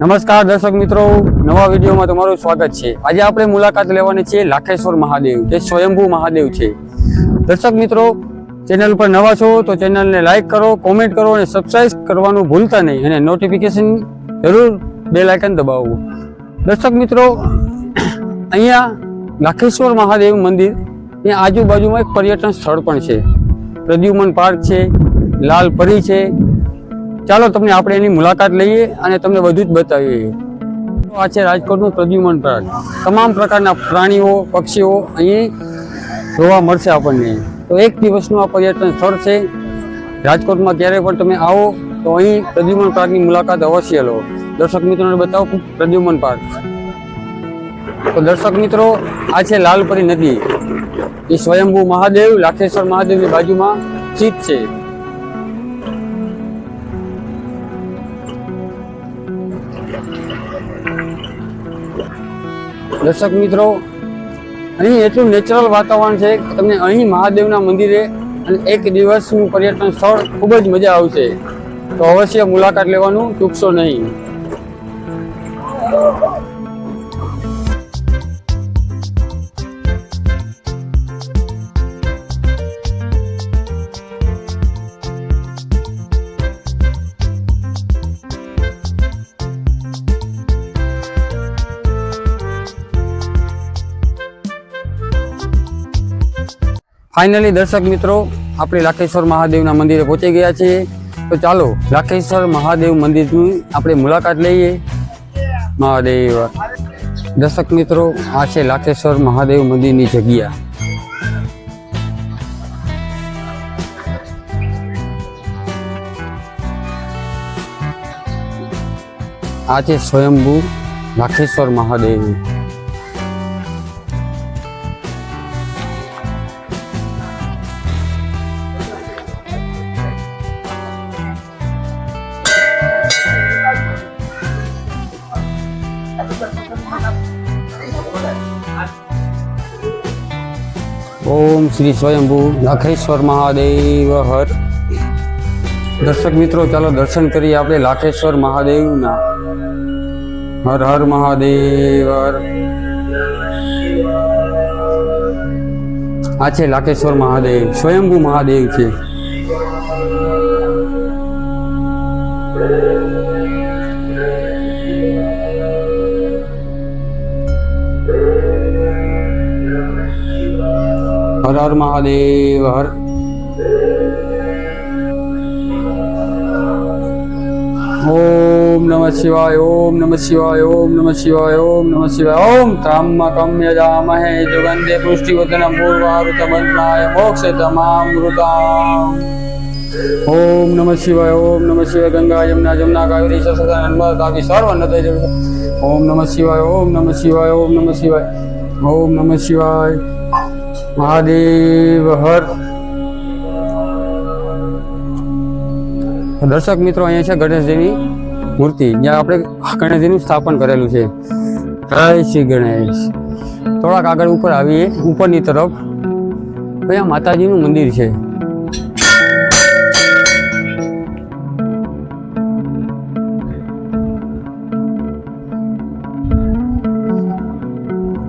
નમસ્કાર દર્શક મિત્રો, નવા વિડીયોમાં તમારું સ્વાગત છે. આજે આપણે મુલાકાત લેવાની છે લાખેશ્વર મહાદેવ, જે સ્વયંભૂ મહાદેવ છે. દર્શક મિત્રો, ચેનલ પર નવા છો તો ચેનલને લાઇક કરો, કોમેન્ટ કરો અને સબસ્ક્રાઈબ કરવાનું ભૂલતા નહીં અને નોટિફિકેશન જરૂર બે લાઇકન દબાવવું દર્શક મિત્રો, અહીંયા લાખેશ્વર મહાદેવ મંદિર એ આજુબાજુમાં એક પર્યટન સ્થળ પણ છે. પ્રદ્યુમન પાર્ક છે, લાલ પરી છે ચાલો તમને આપણે એની મુલાકાત લઈએ અને તમને બધું જ બતાવીએ. આ છે રાજકોટનું પ્રદ્યુમન પાર્ક તમામ પ્રકારના પ્રાણીઓ, પક્ષીઓ અહીં જોવા મળશે આપણને. તો એક દિવસનું આ પર્યટન સ્થળ છે. રાજકોટમાં ક્યારે પણ તમે આવો, તો અહીં પ્રદ્યુમન પાર્કની મુલાકાત અવશ્ય લો. દર્શક મિત્રોને બતાવો પ્રદ્યુમન પાર્ક તો દર્શક મિત્રો, આ છે લાલપરી નદી. એ સ્વયંભૂ મહાદેવ, લાખેશ્વર મહાદેવની બાજુમાં સ્થિત છે. દર્શક મિત્રો, અહીં એટલું નેચરલ વાતાવરણ છે તમને અહીં મહાદેવના મંદિરે અને એક દિવસનું પર્યટન સ્થળ ખૂબ જ મજા આવશે. તો અવશ્ય મુલાકાત લેવાનું ચૂકશો નહીં. ફાઇનલી દર્શક મિત્રો, આપણે લાખેશ્વર મહાદેવના મંદિરે પહોંચી ગયા છીએ. તો ચાલો, લાખેશ્વર મહાદેવ મંદિરની આપણે મુલાકાત લઈએ. મહાદેવ. દર્શક મિત્રો, આ છે લાખેશ્વર મહાદેવ મંદિરની જગ્યા. આ છે સ્વયંભૂ લાખેશ્વર મહાદેવ. ઓમ શ્રી સ્વયંભૂ લાખેશ્વર મહાદેવ હર. દર્શક મિત્રો, ચાલો દર્શન કરીએ આપણે લાખેશ્વર મહાદેવના. હર હર મહાદેવ હર. આ છે લાખેશ્વર મહાદેવ. સ્વયંભૂ મહાદેવ છે. હર મહાદેવ હર ઓમ નમ શિવાય ઓમ નમ શિવાય ઓમ નમ શિવાય ઓમ નમ શિવાય ઓમ ત્રામ્મકમ યજામહે જુગંધે પુષ્ટિવદનમ પૂર્વારુતમન્નાય મોક્ષ તમામૃતા ઓમ નમ શિવાય ઓમ નમ શિવાય ગંગા યમુના જમના કાવેરી સરસ્વતી નર્મદા તાપી સર્વ નદી ઓમ નમ શિવાય ઓમ નમ શિવાય ઓમ નમ શિવાય ઓમ નમ શિવાય મહાદેવ હર. દર્શક મિત્રો, અહીંયા છે ગણેશજીની મૂર્તિ. જ્યાં આપણે ગણેશજીનું સ્થાપન કરેલું છે. જય શ્રી ગણેશ. થોડાક આગળ ઉપર આવીએ, ઉપરની તરફ. અહીંયા માતાજીનું મંદિર છે.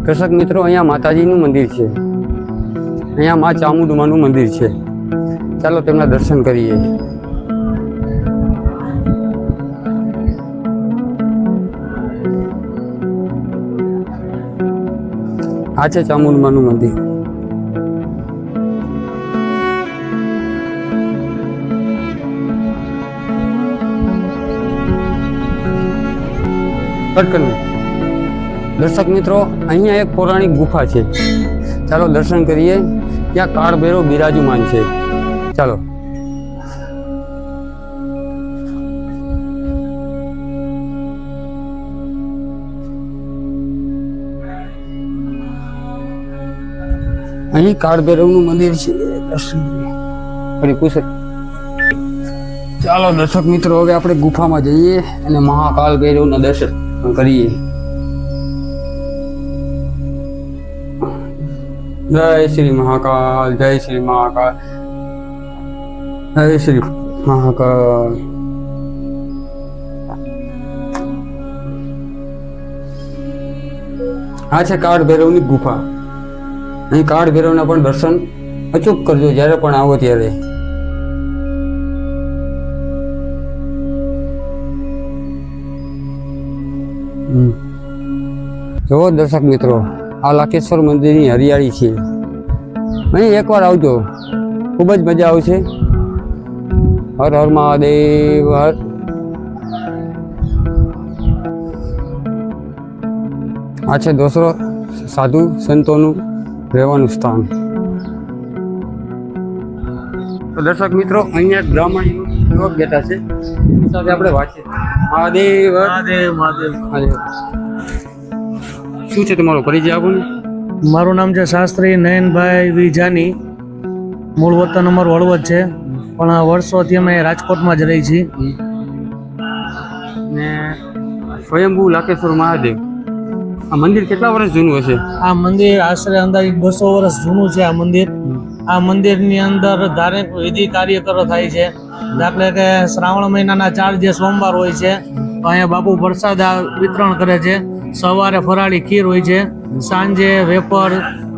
દર્શક મિત્રો, અહીંયા માતાજીનું મંદિર છે. અહીંયા મા ચામુંડમાનું મંદિર છે. ચાલો તેમના દર્શન કરીએ. આ છે ચામુંડમાનું મંદિર. કટકન દર્શક મિત્રો, અહીંયા એક પૌરાણિક ગુફા છે. ચાલો દર્શન કરીએ. ત્યાં કાળભૈરવ બિરાજમાન છે. ચાલો. અહીં કાળભૈરવનું મંદિર છે. ચાલો, દર્શક મિત્રો, હવે આપણે ગુફામાં જઈએ અને મહાકાલ ભૈરવના દર્શન કરીએ. જય શ્રી મહાકાલ, જય શ્રી મહાકાલ. જય શ્રી મહાકાલ. આ છે કાળ ભૈરવની ગુફા. અહીં કાળ ભૈરવના પણ દર્શન અચૂક કરજો જ્યારે પણ આવો ત્યારે. જુઓ દર્શક મિત્રો. આ લાકેશ્વર મંદિરની હરિયાળી છે. અહીં એકવાર આવજો. ખૂબ જ મજા આવશે. હર હર મહાદેવ હર. આ છે દોસરો સાધુ સંતોનું રહેવાનું સ્થાન. તો દર્શક મિત્રો અહીંયા બ્રાહ્મણ યુવક બેઠા છે. સાથે આપણે વાંચીએ મહાદેવ મહાદેવ મહાદેવ. મહાદેવ. શું છે તમારો પરિચય આપો ને? મારું નામ છે શાસ્ત્રી નયનભાઈ વી જાની મૂળ વતન અમારું હળવદ છે. પણ આ વર્ષોથી અમે રાજકોટમાં જ રહી છીએ. ને સ્વયંભૂ લાકેશ્વર મહાદેવ. આ મંદિર કેટલા વર્ષ જૂનું હશે? આ મંદિર આશરે અંદાજિત બસો વર્ષ જૂનું છે આ મંદિર. આ મંદિરની અંદર ધાર્મિક વિધિ કાર્યકરો થાય છે. દાખલે કે શ્રાવણ મહિનાના ચાર જે સોમવાર હોય છે અહીંયા બાપુ પ્રસાદ વિતરણ કરે છે. સવારે ફરાળી ખીર હોય છે. સાંજે વેપર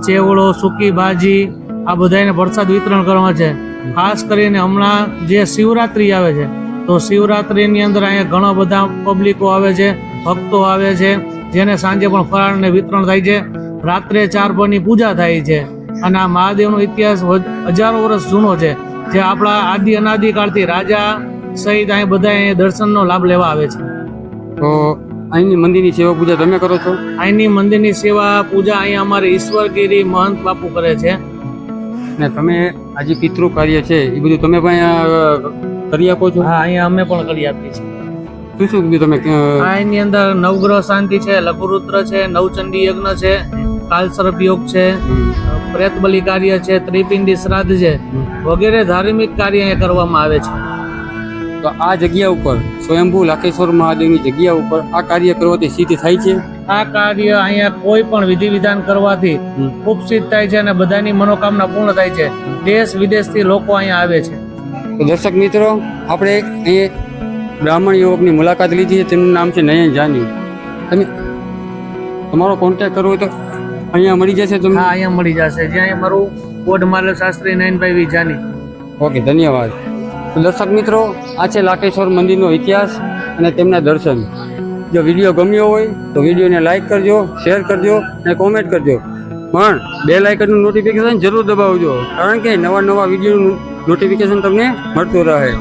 ચેવડો સૂકી ભાજી, આ બધાને પ્રસાદ વિતરણ કરવામાં છે. ખાસ કરીને હમણાં જે શિવરાત્રિ આવે છે, તો શિવરાત્રિની અંદર અહીંયા ઘણા બધા પબ્લિકો આવે છે, ભક્તો આવે છે, જેને સાંજે પણ ફરાળને વિતરણ થાય છે. રાત્રે ચાર પરની પૂજા થાય છે. અને આ મહાદેવનો ઇતિહાસ હજારો વર્ષ જૂનો છે, જે આપણા આદિ અનાદિકાળથી રાજા સહિત અહીં બધા દર્શનનો લાભ લેવા આવે છે. તો અહીંની મંદિરની સેવા પૂજા તમે કરો છો? અહીંની મંદિરની સેવા પૂજા અહીંયા અમારે ઈશ્વરગીરી મહંત બાપુ કરે છે. ને તમે આ જે પિતૃ કાર્ય છે એ બધું તમે પણ અહીંયા કરી આપો છો? હા અહીંયા અમે પણ કરી આપીએ છીએ. શું શું કીધું તમે? એની અંદર નવગ્રહ શાંતિ છે લઘુરુદ્ર છે નવચંડી યજ્ઞ છે કાલસર્પ યોગ છે પ્રેત બલિ કાર્ય છે ત્રિપિંડી શ્રાદ્ધ છે વગેરે ધાર્મિક કાર્ય અહીંયા કરવામાં આવે છે. તો આ જગ્યા ઉપર સ્વયંભુ લાખેશ્વર મહાદેવની જગ્યા ઉપર આ કાર્ય કરવાથી સિદ્ધ થાય છે? આ કાર્ય અહીંયા કોઈ પણ વિધિ વિધાન કરવાથી ખૂબ સિદ્ધ થાય છે અને બધાની મનોકામના પૂર્ણ થાય છે. દેશ વિદેશથી લોકો અહીંયા આવે છે. તો દર્શક મિત્રો આપણે અહીંયા બ્રાહ્મણ યુવકની મુલાકાત લીધી છે. તેમનું નામ છે નયન જાની. તમે તમારો કોન્ટેક્ટ કરવો તો અહીંયા મળી જશે તમને? હા અહીંયા મળી જશે. જ્યાં મારું કોડ મારેલ શાસ્ત્રી નયનભાઈ વિજાની. ઓકે ધન્યવાદ. દર્શક મિત્રો, આ છે લાકેશ્વર મંદિરનો ઇતિહાસ અને તેમના દર્શન. જો વીડિયો ગમ્યો હોય તો વિડીયોને લાઇક કરજો શેર કરજો અને કોમેન્ટ કરજો. પણ બે લાઇકનનું નોટિફિકેશન જરૂર દબાવજો, કારણ કે નવા નવા વિડીયોનું નોટિફિકેશન તમને મળતું રહે.